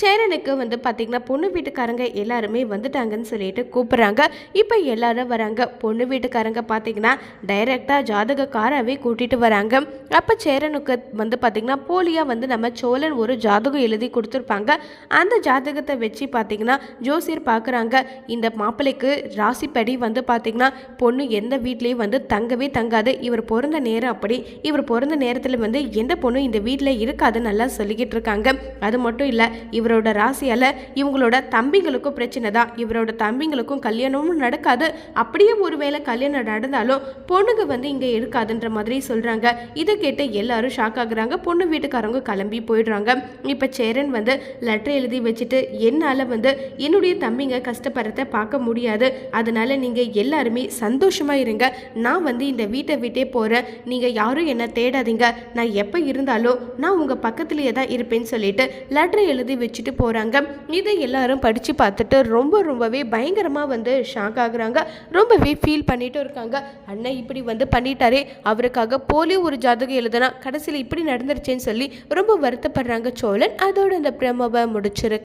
சேரனுக்கு வந்து பார்த்திங்கன்னா பொண்ணு வீட்டுக்காரங்க எல்லாருமே வந்துட்டாங்கன்னு சொல்லிட்டு கூப்பிட்றாங்க. இப்போ எல்லாரும் வராங்க. பொண்ணு வீட்டுக்காரங்க பார்த்திங்கன்னா டைரெக்டாக ஜாதகக்காராகவே கூட்டிகிட்டு வராங்க. அப்போ சேரனுக்கு வந்து பார்த்திங்கன்னா போலியாக வந்து நம்ம சோழன் ஒரு ஜாதகம் எழுதி கொடுத்துருப்பாங்க. அந்த ஜாதகத்தை வச்சு பார்த்திங்கன்னா ஜோசியர் பார்க்குறாங்க இந்த மாப்பிள்ளைக்கு ராசிப்படி வந்து பார்த்திங்கன்னா பொண்ணு எந்த வீட்லேயும் வந்து தங்கவே தங்காது. இவர் பிறந்த நேரம் அப்படி இவர் பிறந்த நேரத்தில் வந்து எந்த பொண்ணும் இந்த வீட்டில் இருக்காது நல்லா சொல்லிக்கிட்டு இருக்காங்க. அது மட்டும் இல்லை இவர் இவரோட ராசியால் இவங்களோட தம்பிங்களுக்கும் பிரச்சனை தான். இவரோட தம்பிங்களுக்கும் கல்யாணமும் நடக்காது. அப்படியே ஒருவேளை கல்யாணம் நடந்தாலும் பொண்ணுங்க வந்து இங்கே இருக்காதுன்ற மாதிரி சொல்கிறாங்க இதை கேட்டு எல்லாரும் ஷாக் ஆகுறாங்க. பொண்ணு வீட்டுக்காரங்க கிளம்பி போயிடுறாங்க. இப்போ சேரன் வந்து லெட்டர் எழுதி வச்சுட்டு என்னால் வந்து என்னுடைய தம்பிங்க கஷ்டப்படுறத பார்க்க முடியாது. அதனால நீங்கள் எல்லாருமே சந்தோஷமாக இருங்க. நான் வந்து இந்த வீட்டை விட்டே போகிறேன் நீங்கள் யாரும் என்ன தேடாதீங்க. நான் எப்போ இருந்தாலும் நான் உங்கள் பக்கத்துலேயே தான் இருப்பேன்னு சொல்லிட்டு லெட்டர் எழுதி வச்சுட்டு போகிறாங்க இதை எல்லாரும் படித்து பார்த்துட்டு ரொம்ப ரொம்பவே பயங்கரமாக வந்து ஷாக் ஆகுறாங்க. ரொம்பவே ஃபீல் பண்ணிட்டு இருக்காங்க. அண்ணன் இப்படி வந்து பண்ணிட்டாரே. அவருக்காக போலி ஒரு ஜாதகம் எழுதுனா கடைசியில் இப்படி நடந்துருச்சேன்னு சொல்லி ரொம்ப வருத்தப்படுறாங்க சோழன். அதோட அந்த பிரமவை முடிச்சிருக்கு